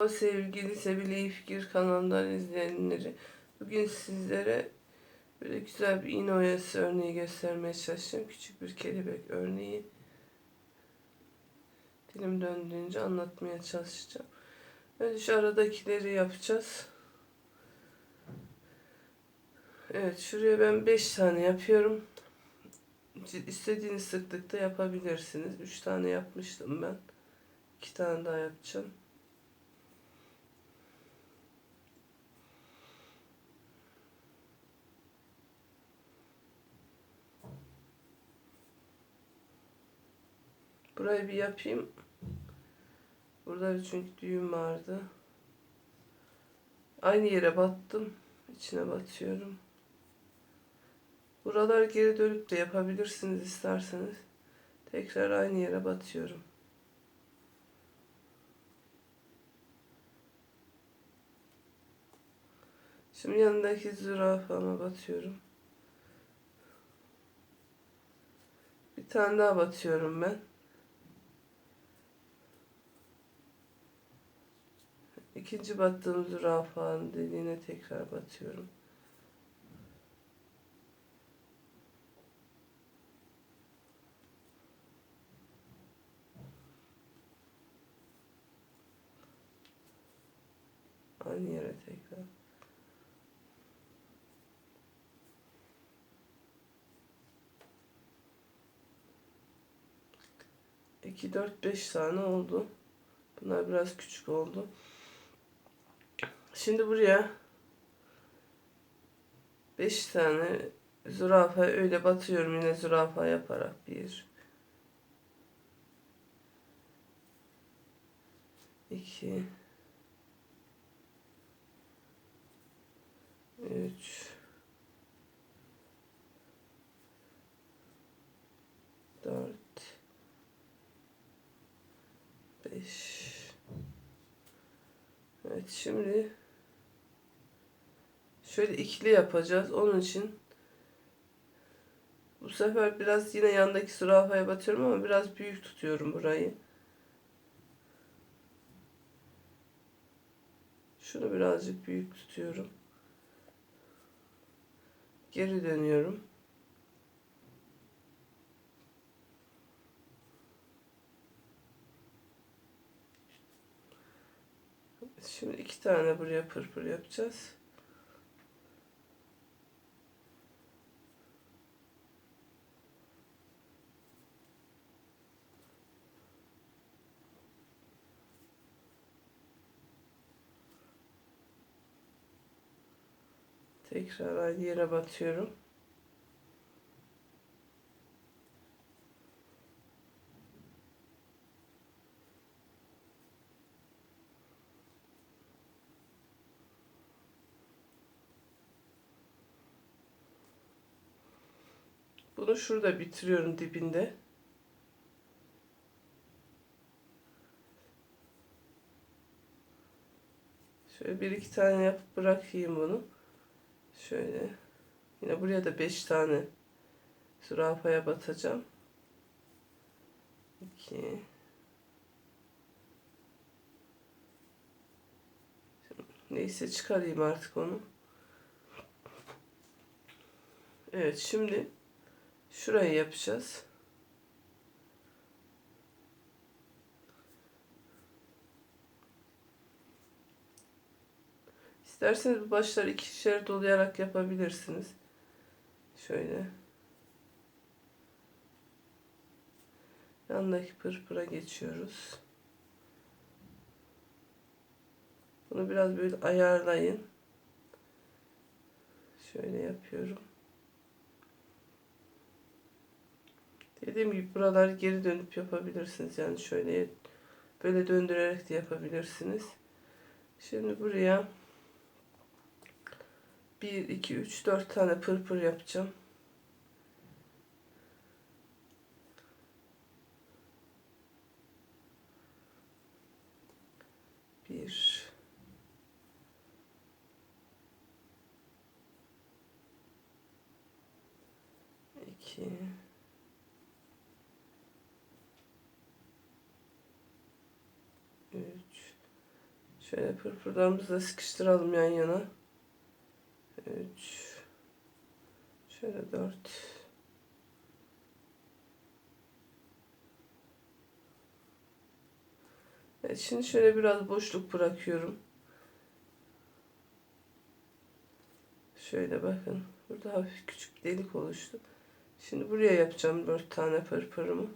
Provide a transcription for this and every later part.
O sevgili Sebile Fikir kanalından izleyenleri bugün sizlere böyle güzel bir iğne oyası örneği göstermeye çalışacağım. Küçük bir kelebek örneği. Dilim döndüğünce anlatmaya çalışacağım. Önce şu aradakileri yapacağız. Evet şuraya ben 5 tane yapıyorum. İstediğiniz sıklıkta yapabilirsiniz. 3 tane yapmıştım ben. 2 tane daha yapacağım. Burayı bir yapayım. Burada çünkü düğüm vardı. Aynı yere battım. İçine batıyorum. Buralar geri dönüp de yapabilirsiniz isterseniz. Tekrar aynı yere batıyorum. Şimdi yanındaki zürafama batıyorum. Bir tane daha batıyorum ben. İkinci battığım zürafanın deliğine tekrar batıyorum. Aynı yere tekrar. İki, dört, beş tane oldu. Bunlar biraz küçük oldu. Şimdi buraya 5 tane zürafa öyle batıyorum yine zürafa yaparak. Bir iki üç dört beş. Evet şimdi şöyle ikili yapacağız. Onun için bu sefer biraz yine yandaki zürafaya batıyorum ama biraz büyük tutuyorum burayı. Şunu birazcık büyük tutuyorum. Geri dönüyorum. Şimdi iki tane buraya pırpır yapacağız. Tekrar aynı yere batıyorum. Bunu şurada bitiriyorum dibinde. Şöyle bir iki tane yapıp bırakayım bunu. Şöyle. Yine buraya da beş tane zürafaya batacağım. İki. Neyse çıkarayım artık onu. Evet şimdi şurayı yapacağız. İsterseniz bu başları ikişer dolayarak yapabilirsiniz. Şöyle. Yandaki pırpıra geçiyoruz. Bunu biraz böyle ayarlayın. Şöyle yapıyorum. Dediğim gibi buraları geri dönüp yapabilirsiniz. Yani şöyle böyle döndürerek de yapabilirsiniz. Şimdi buraya 1, 2, 3, 4 tane pırpır yapacağım. Bir, iki, üç, Şöyle pırpırlarımızı da sıkıştıralım yan yana. 3 Şöyle 4 Evet, şimdi şöyle biraz boşluk bırakıyorum. Şöyle bakın. Burada hafif küçük delik oluştu. Şimdi buraya yapacağım 4 tane pırpırımı.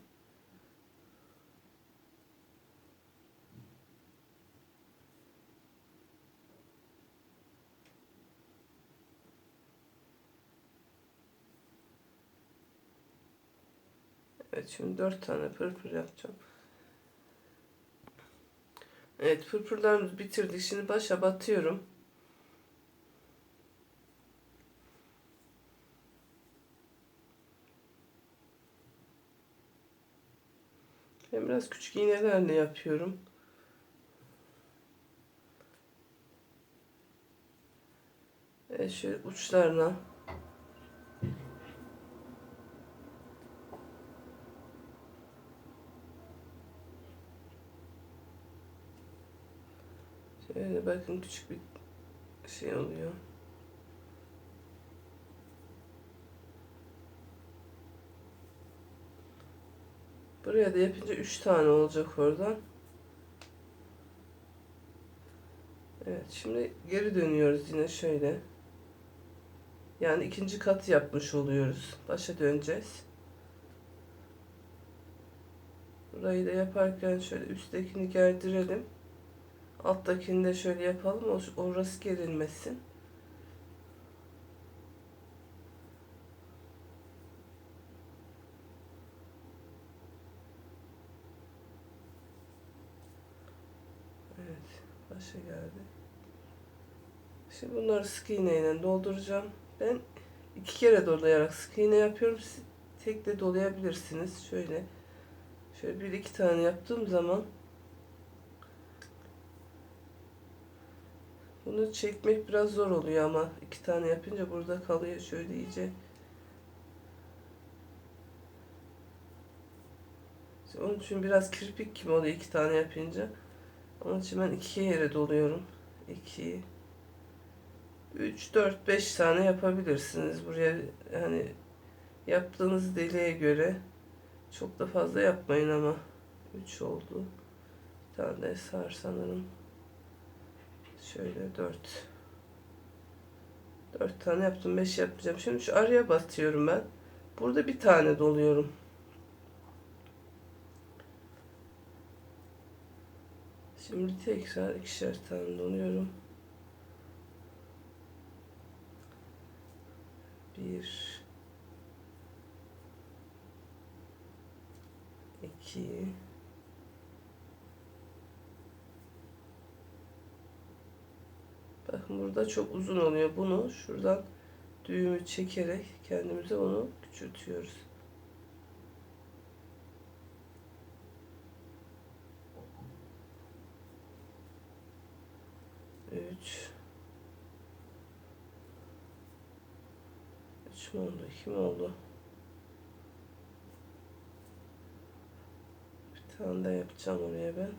Evet şimdi 4 tane pırpır yapacağım. Evet pırpırlarımızı bitirdik. Şimdi başa batıyorum. Ben biraz küçük iğnelerle yapıyorum. Evet şöyle uçlarına Şöyle bakın küçük bir şey oluyor. Buraya da yapınca 3 tane olacak oradan. Evet şimdi geri dönüyoruz yine şöyle. Yani ikinci kat yapmış oluyoruz. Başa döneceğiz. Burayı da yaparken şöyle üsttekini gerdirelim. Alttakini de şöyle yapalım. Orası gerilmesin. Evet. Başa geldi. Şimdi bunları sık iğneyle dolduracağım. Ben iki kere dolayarak sık iğne yapıyorum. Siz tek de dolayabilirsiniz. Şöyle şöyle bir iki tane yaptığım zaman Bunu çekmek biraz zor oluyor ama iki tane yapınca burada kalıyor şöyle iyice. Onun için biraz kirpik gibi oluyor iki tane yapınca. Onun için ben iki yere doluyorum. 2 3 4 5 tane yapabilirsiniz. Buraya yani yaptığınız deliğe göre çok da fazla yapmayın ama 3 oldu. Bir tane sar sanırım. Şöyle 4 4 tane yaptım 5 yapacağım. Şimdi şu araya batıyorum ben. Burada bir tane doluyorum. Şimdi tekrar ikişer tane doluyorum. Bir iki Burada çok uzun oluyor. Bunu şuradan düğümü çekerek kendimize onu küçültüyoruz. Üç. Üç mü oldu? İki mi oldu? Bir tane daha yapacağım oraya ben.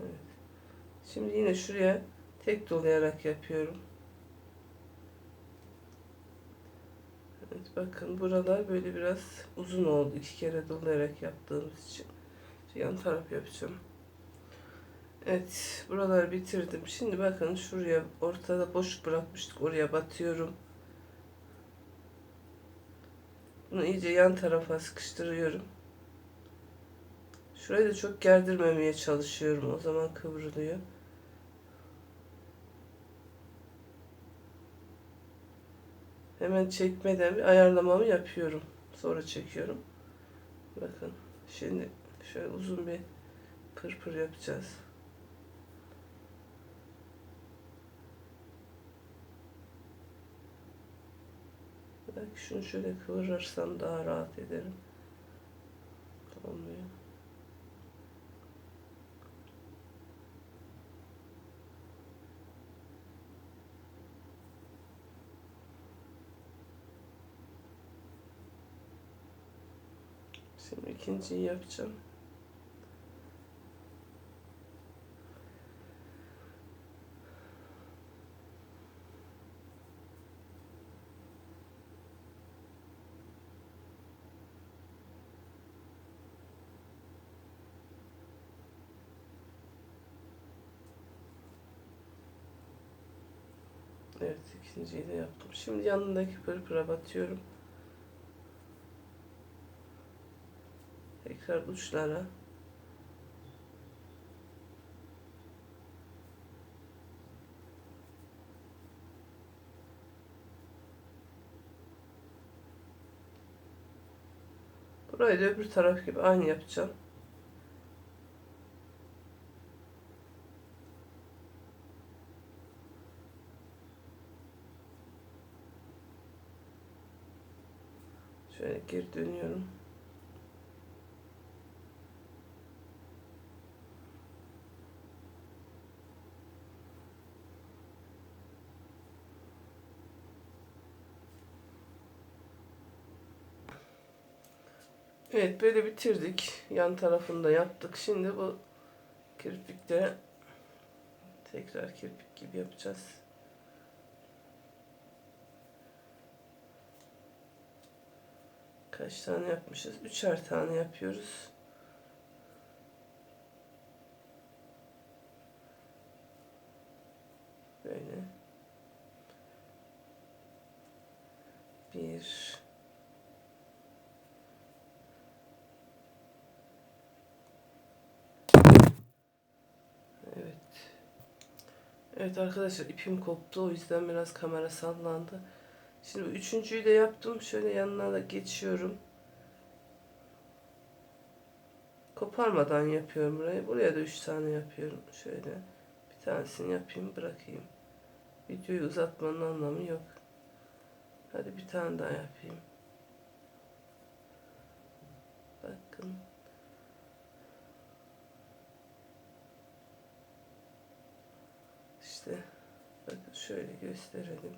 Evet. Şimdi yine şuraya tek dolayarak yapıyorum. Evet bakın buralar böyle biraz uzun oldu. iki kere dolayarak yaptığımız için. Şu yan taraf yapacağım. Evet buraları bitirdim. Şimdi bakın şuraya ortada boş bırakmıştık. Oraya batıyorum. Bunu iyice yan tarafa sıkıştırıyorum. Şurayı da çok gerdirmemeye çalışıyorum. O zaman kıvrılıyor. Hemen çekmeden bir ayarlamamı yapıyorum. Sonra çekiyorum. Bakın şimdi şöyle uzun bir pırpır yapacağız. Belki şunu şöyle kıvırırsam daha rahat ederim. Şimdi ikinciyi yapacağım. Evet ikinciyi de yaptım. Şimdi yanındaki pırpıra batıyorum. Tekrar uçlara. Burayı da öbür taraf gibi aynı yapacağım. Şöyle geri dönüyorum. Evet böyle bitirdik. Yan tarafını da yaptık. Şimdi bu kirpikte tekrar kirpik gibi yapacağız. Kaç tane yapmışız? Üçer tane yapıyoruz. Böyle. Bir. Evet. Evet arkadaşlar ipim koptu o yüzden biraz kamera sallandı. Şimdi üçüncüyü de yaptım. Şöyle yanına da geçiyorum. Koparmadan yapıyorum burayı. Buraya da üç tane yapıyorum. Şöyle bir tanesini yapayım bırakayım. Videoyu uzatmanın anlamı yok. Hadi bir tane daha yapayım. Bakın. İşte bakın şöyle gösterelim.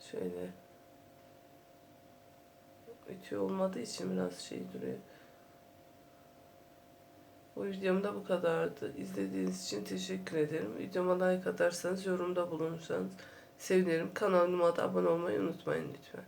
Şöyle ütü olmadığı için biraz şey duruyor. Bu videomda bu kadardı. İzlediğiniz için teşekkür ederim. Videoma like atarsanız, yorumda bulunursanız sevinirim. Kanalıma da abone olmayı unutmayın lütfen.